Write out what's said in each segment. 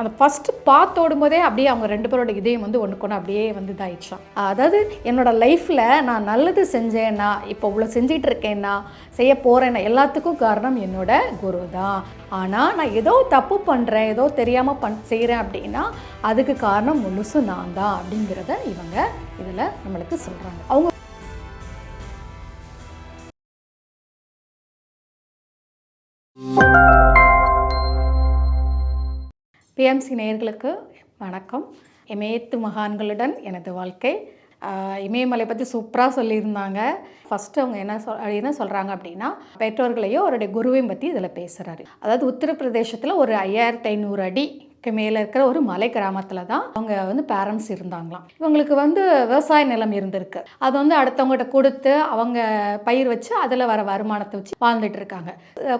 அந்த ஃபஸ்ட்டு பார்த்தோடும் போதே அப்படியே அவங்க ரெண்டு பேரோட இதயம் வந்து ஒன்றுக்கு அப்படியே வந்து இதாகிடுச்சான் அதாவது என்னோட லைஃப்பில் நான் நல்லது செஞ்சேன்னா இப்போ இவ்வளோ செஞ்சிகிட்டு இருக்கேன்னா செய்ய போகிறேன்னா எல்லாத்துக்கும் காரணம் என்னோட குரு தான் ஆனால் நான் ஏதோ தப்பு பண்ணுறேன் ஏதோ தெரியாமல் பண் செய்கிறேன் அப்படின்னா அதுக்கு காரணம் முழுசு நான் தான் அப்படிங்கிறத இவங்க இதில் நம்மளுக்கு சொல்கிறாங்க அவங்க பிஎம்சி நேயர்களுக்கு வணக்கம். இமயத்து மகான்களுடன் எனது வாழ்க்கை. இமயமலை பற்றி சூப்பராக சொல்லியிருந்தாங்க. ஃபஸ்ட்டு அவங்க என்ன சொல் என்ன சொல்கிறாங்க அப்படின்னா பெற்றோர்களையும் அவருடைய குருவையும் பற்றி இதில் பேசுகிறாரு அதாவது உத்தரப்பிரதேசத்தில் ஒரு ஐயாயிரத்தி ஐநூறு அடிக்கு மேலே இருக்கிற ஒரு மலை கிராமத்தில் தான் அவங்க வந்து பேரண்ட்ஸ் இருந்தாங்களாம். இவங்களுக்கு வந்து விவசாய நிலம் இருந்திருக்கு. அது வந்து அடுத்தவங்ககிட்ட கொடுத்து அவங்க பயிர் வச்சு அதில் வர வருமானத்தை வச்சு வாழ்ந்துட்டு இருக்காங்க.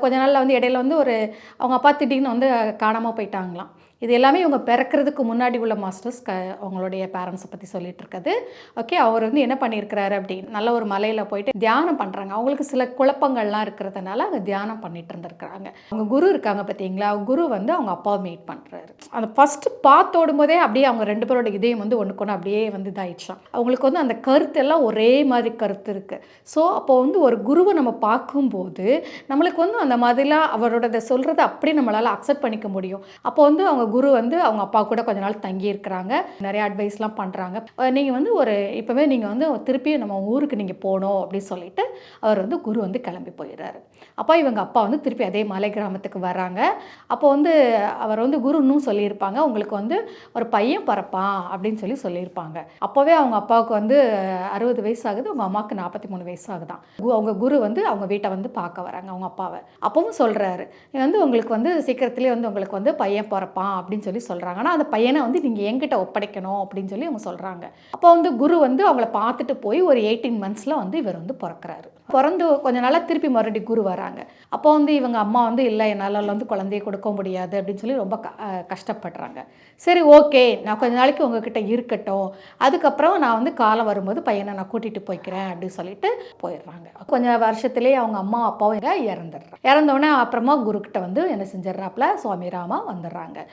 கொஞ்ச நாளில் வந்து இடையில வந்து ஒரு அவங்க அப்பா திடீர்னு வந்து காணாமல் போயிட்டாங்களாம். இது எல்லாமே இவங்க பிறக்கிறதுக்கு முன்னாடி உள்ள மாஸ்டர்ஸ் க அவங்களுடைய பேரண்ட்ஸை பற்றி சொல்லிட்டு இருக்குது ஓகே அவர் வந்து என்ன பண்ணியிருக்கிறாரு அப்படின்னு நல்ல ஒரு மலையில் போயிட்டு தியானம் பண்ணுறாங்க அவங்களுக்கு சில குழப்பங்கள்லாம் இருக்கிறதுனால அவங்க தியானம் பண்ணிட்டு இருந்திருக்கிறாங்க. அவங்க குரு இருக்காங்க பார்த்தீங்களா குரு வந்து அவங்க அப்பாவை மீட் பண்ணுறாரு அந்த ஃபஸ்ட்டு பார்த்தோடும் போதே அப்படியே அவங்க ரெண்டு பேரோட இதயம் வந்து ஒன்றுக்கு ஒன்று அப்படியே வந்து இதாயிடுச்சான் அவங்களுக்கு வந்து அந்த கருத்து எல்லாம் ஒரே மாதிரி கருத்து இருக்குது ஸோ அப்போ வந்து ஒரு குருவை நம்ம பார்க்கும்போது நம்மளுக்கு வந்து அந்த மாதிரிலாம் அவரோட சொல்கிறத அப்படியே நம்மளால் அக்செப்ட் பண்ணிக்க முடியும். அப்போ வந்து அவங்க குரு வந்து அவங்க அப்பா கூட கொஞ்ச நாள் தங்கி இருக்கிறாங்க நிறைய அட்வைஸ்லாம் பண்ணுறாங்க நீங்கள் வந்து ஒரு இப்போவே நீங்கள் வந்து திருப்பி நம்ம ஊருக்கு நீங்கள் போகணும் அப்படின்னு சொல்லிட்டு அவர் வந்து குரு வந்து கிளம்பி போயிடுறாரு. அப்போ இவங்க அப்பா வந்து திருப்பி அதே மலை கிராமத்துக்கு வராங்க அப்போ வந்து அவர் வந்து குரு இன்னும் சொல்லியிருப்பாங்க. உங்களுக்கு வந்து ஒரு பையன் பிறப்பான் அப்படின்னு சொல்லி சொல்லியிருப்பாங்க. அப்போவே அவங்க அப்பாவுக்கு வந்து அறுபது வயசு ஆகுது. அவங்க அம்மாவுக்கு நாற்பத்தி மூணு வயசு ஆகுதான். கு- அவங்க குரு வந்து அவங்க வீட்டை வந்து பார்க்க வராங்க அவங்க அப்பாவை. அப்பவும் சொல்கிறாரு வந்து உங்களுக்கு வந்து சீக்கிரத்துலேயே வந்து உங்களுக்கு வந்து பையன் பிறப்பான் அப்படின்னு சொல்லி சொல்கிறாங்க ஆனால் அந்த பையனை வந்து நீங்கள் என்கிட்ட ஒப்படைக்கணும் அப்படின்னு சொல்லி அவங்க சொல்கிறாங்க அப்போ வந்து குரு வந்து அவங்கள பார்த்துட்டு போய் ஒரு எயிட்டீன் மந்த்ஸில் வந்து இவர் வந்து பிறக்கிறாரு. பிறந்து கொஞ்ச நாளாக திருப்பி மறுபடியும் குரு வராங்க. அப்போ வந்து இவங்க அம்மா வந்து இல்லை என்னால் வந்து குழந்தைய கொடுக்க முடியாது அப்படின்னு சொல்லி ரொம்ப க- கஷ்டப்படுறாங்க. சரி ஓகே நான் கொஞ்ச நாளைக்கு உங்ககிட்ட இருக்கட்டும். அதுக்கப்புறம் நான் வந்து காலம் வரும்போது பையனை நான் கூட்டிகிட்டு போய்க்கிறேன் அப்படின்னு சொல்லிட்டு போயிடுறாங்க. கொஞ்சம் வருஷத்துலேயே அவங்க அம்மா அப்பாவும் இறந்துடுறாங்க. இறந்தோடனே அப்புறமா குருக்கிட்ட வந்து என்ன செஞ்சிடறாப்புல சுவாமி ராமா வந்துடுறாங்க.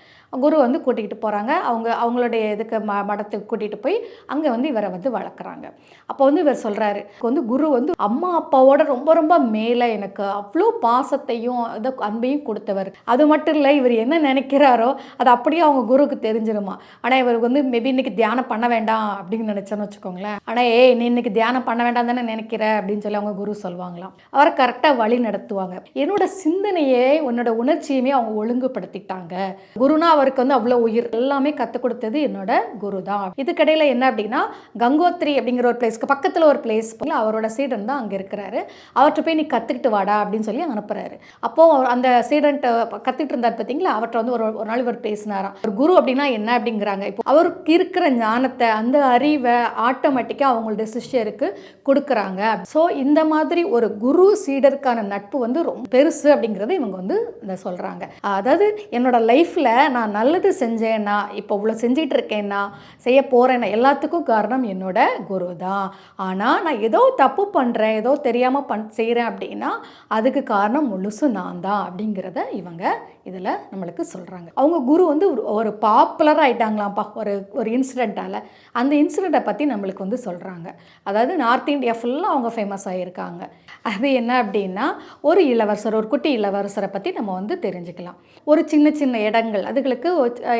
குரு வந்து கூட்டிகிட்டு போகிறாங்க அவங்க அவங்களுடைய இதுக்கு ம மடத்துக்கு கூட்டிகிட்டு போய் அங்கே வந்து இவரை வந்து வளர்க்குறாங்க. அப்போ வந்து இவர் சொல்கிறாரு வந்து குரு வந்து அம்மா அப்பாவோட ரொம்ப ரொம்ப மேலே எனக்கு அவ்வளோ பாசத்தையும் இதை அன்பையும் கொடுத்தவர். அது மட்டும் இல்லை இவர் என்ன நினைக்கிறாரோ அது அப்படியே அவங்க குருவுக்கு தெரிஞ்சிருமா? ஆனால் இவருக்கு வந்து மேபி இன்னைக்கு தியானம் பண்ண வேண்டாம் அப்படின்னு நினச்சேன்னு வச்சுக்கோங்களேன். ஆனால் ஏய் நீ இன்னைக்கு தியானம் பண்ண வேண்டாம் தானே நினைக்கிற? அப்படின்னு சொல்லி அவங்க குரு சொல்லுவாங்களாம். அவரை கரெக்டாக வழி நடத்துவாங்க. என்னோட சிந்தனையே உன்னோட உணர்ச்சியுமே அவங்க ஒழுங்குபடுத்திட்டாங்க குருனா அவருக்கு வந்து அவ்வளோ உயிர். எல்லாமே கற்றுக் கொடுத்தது என்னோட குரு தான் இதுக்கடையில் என்ன அப்படின்னா கங்கோத்ரி அப்படிங்கிற ஒரு பிளேஸ்க்கு பக்கத்தில் ஒரு பிளேஸ் அவரோட சீடன் தான் அங்கே இருக்கிறாரு. அவர்கிட்ட போய் நீ கற்றுக்கிட்டு வாடா அப்படின்னு சொல்லி அனுப்புறாரு. அப்போது அந்த சீடன்ட்ட கற்றுக்கிட்டு இருந்தார் பார்த்தீங்களா அவர்கிட்ட வந்து ஒரு ஒரு நாள் இவர் பேசினாராம். ஒரு குரு அப்படின்னா என்ன? அப்படிங்கிறாங்க. இப்போ அவருக்கு இருக்கிற ஞானத்தை அந்த அறிவை ஆட்டோமேட்டிக்காக அவங்களுடைய சிஷ்யருக்கு கொடுக்குறாங்க. ஸோ இந்த மாதிரி ஒரு குரு சீடருக்கான நட்பு வந்து ரொம்ப பெருசு அப்படிங்கிறத இவங்க வந்து இந்த சொல்கிறாங்க அதாவது என்னோட லைஃப்பில் நான் நல்லது செஞ்சேன்னா இப்போ இவ்வளோ செஞ்சிட்டு இருக்கேன்னா செய்ய போகிறேன்னா எல்லாத்துக்கும் காரணம் என்னோட குரு தான் ஆனால் நான் ஏதோ தப்பு பண்ணுறேன் ஏதோ தெரியாமல் பண் செய்கிறேன் அப்படின்னா அதுக்கு காரணம் முழுசும் நான் தான் அப்படிங்கிறத இவங்க இதில் நம்மளுக்கு சொல்கிறாங்க. அவங்க குரு வந்து ஒரு பாப்புலர் ஆயிட்டாங்களாம்ப்பா. ஒரு ஒரு இன்சிடெண்ட்டால் அந்த இன்சிடெண்ட்டை பற்றி நம்மளுக்கு வந்து சொல்கிறாங்க. அதாவது நார்த் இந்தியா ஃபுல்லாக அவங்க ஃபேமஸ் ஆகியிருக்காங்க அது என்ன அப்படின்னா ஒரு இளவரசர் ஒரு குட்டி இளவரசரை பற்றி நம்ம வந்து தெரிஞ்சுக்கலாம். ஒரு சின்ன சின்ன இடங்கள். அதுகளுக்கு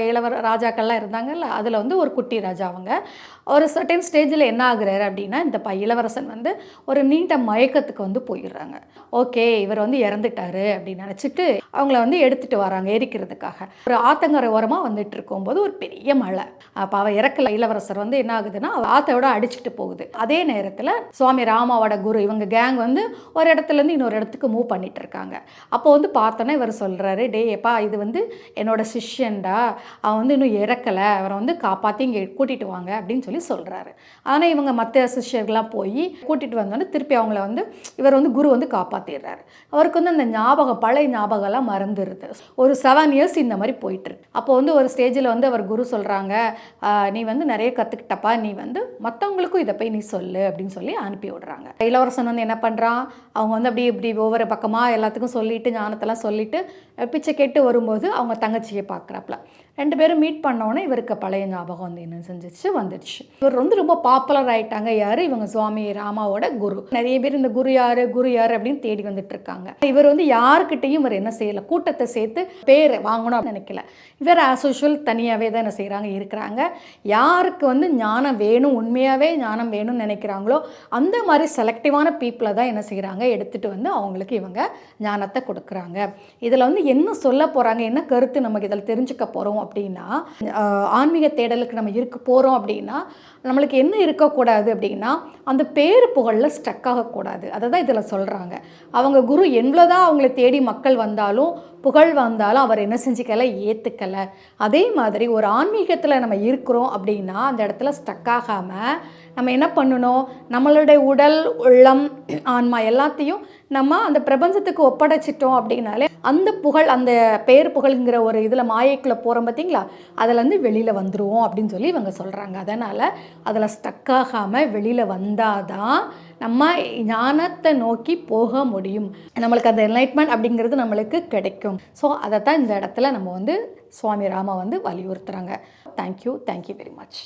இளவர ராஜாக்கள்லாம் இருந்தாங்கல்ல அதில் வந்து ஒரு குட்டி ராஜா அவங்க. ஒரு சர்டன் ஸ்டேஜில் என்ன ஆகுறாரு அப்படின்னா இந்த ப இளவரசன் வந்து ஒரு நீண்ட மயக்கத்துக்கு வந்து போயிடுறாங்க. ஓகே இவர் வந்து இறந்துட்டாரு அப்படின்னு நினச்சிட்டு அவங்கள வந்து எடுத்துகிட்டு வராங்க எரிக்கிறதுக்காக. ஒரு ஆத்தங்கரை ஓரமாக வந்துட்டு இருக்கும்போது ஒரு பெரிய மழை. அப்போ அவள் இறக்கல. இளவரசர் வந்து என்ன ஆகுதுன்னா ஆத்தையோட அடிச்சுட்டு போகுது. அதே நேரத்தில் சுவாமி ராமாவோட குரு இவங்க கேங் வந்து ஒரு இடத்துலேருந்து இன்னொரு இடத்துக்கு மூவ் பண்ணிட்டு இருக்காங்க. அப்போ வந்து பார்த்தோன்னே இவர் சொல்கிறாரு டே எப்பா இது வந்து என்னோட சிஷ்யன்டா. அவன் வந்து இன்னும் இறக்கலை. அவரை வந்து காப்பாற்றி இங்கே கூட்டிகிட்டு வாங்க. அப்படின்னு சொல்லி சொல்கிறாரு ஆனால் இவங்க மற்ற சிஷ்யர்கள்லாம் போய் கூட்டிகிட்டு வந்தோன்னே திருப்பி அவங்கள வந்து இவர் வந்து குரு வந்து காப்பாற்றிடுறாரு அவருக்கு வந்து அந்த ஞாபகம் பழைய ஞாபகம்லாம் மறந்துடுது ஒரு செவன் இயர்ஸ் இந்த மாதிரி போயிட்டுருக்கு அப்போ வந்து ஒரு ஸ்டேஜில் வந்து அவர் குரு சொல்கிறாங்க நீ வந்து நிறைய கற்றுக்கிட்டப்பா நீ வந்து மற்றவங்களுக்கும் இதை போய் நீ சொல்லு அப்படின்னு சொல்லி அனுப்பி விடுறாங்க. இளவரசன் வந்து என்ன பண்ணுறான் அவங்க வந்து அப்படி இப்படி ஒவ்வொரு பக்கமாக எல்லாத்துக்கும் சொல்லிட்டு ஞானத்தெல்லாம் சொல்லிட்டு பிச்சை கேட்டு வரும்போது அவங்க தங்கச்சியை பார்க்குறாப்புல. ரெண்டு பேரும் மீட் பண்ணோன்னே இவருக்கு பழைய ஞாபகம் வந்து என்ன செஞ்சிச்சு? வந்துடுச்சு. இவர் வந்து ரொம்ப பாப்புலர் ஆயிட்டாங்க. யார்? இவங்க சுவாமி ராமாவோட குரு. நிறைய பேர் இந்த குரு யாரு? குரு யாரு? அப்படின்னு தேடி வந்துட்டு இருக்காங்க. இவர் வந்து யாருக்கிட்டையும் இவர் என்ன செய்யல. கூட்டத்தை சேர்த்து பேர் வாங்கணும் நினைக்கல. இவர் ஆஸ் யூஷுவல் தனியாகவே தான் என்ன செய்கிறாங்க இருக்கிறாங்க. யாருக்கு வந்து ஞானம் வேணும் உண்மையாகவே ஞானம் வேணும்னு நினைக்கிறாங்களோ அந்த மாதிரி செலக்டிவான பீப்புளை தான் என்ன செய்கிறாங்க எடுத்துகிட்டு வந்து அவங்களுக்கு இவங்க ஞானத்தை கொடுக்குறாங்க. இதில் வந்து என்ன சொல்ல போகிறாங்க என்ன கருத்து நமக்கு இதில் தெரிஞ்சுக்க போகிறோம் அப்படின்னா ஆன்மீக தேடலுக்கு நம்ம இருக்க போகிறோம் அப்படின்னா நம்மளுக்கு என்ன இருக்கக்கூடாது அப்படின்னா அந்த பேர் புகழில் ஸ்டக் ஆகக்கூடாது. அதை தான் இதில் சொல்கிறாங்க அவங்க குரு எவ்வளோதான் அவங்கள தேடி மக்கள் வந்தாலும் புகழ் வந்தாலும் அவர் என்ன செஞ்சுக்கலை? ஏற்றுக்கலை அதே மாதிரி ஒரு ஆன்மீகத்தில் நம்ம இருக்கிறோம் அப்படின்னா அந்த இடத்துல ஸ்டக் ஆகாமல் நம்ம என்ன பண்ணணும்? நம்மளுடைய உடல் உள்ளம் ஆன்மா எல்லாத்தையும் நம்ம அந்த பிரபஞ்சத்துக்கு ஒப்படைச்சிட்டோம் அப்படின்னாலே அந்த புகழ் அந்த பெயர் புகழ்ங்கிற ஒரு இதில் மாயைக்குள்ளே போகிறோம் பார்த்தீங்களா அதுலேருந்து வெளியில் வந்துடுவோம் அப்படின்னு சொல்லி இவங்க சொல்கிறாங்க அதனால் அதில் ஸ்டக் ஆகாமல் வெளியில் வந்தால் தான் நம்ம ஞானத்தை நோக்கி போக முடியும். நம்மளுக்கு அந்த என்லைட்மெண்ட் அப்படிங்கிறது நம்மளுக்கு கிடைக்கும். ஸோ அதை தான் இந்த இடத்துல நம்ம வந்து சுவாமி ராம வந்து வலியுறுத்துகிறாங்க thank you thank you very much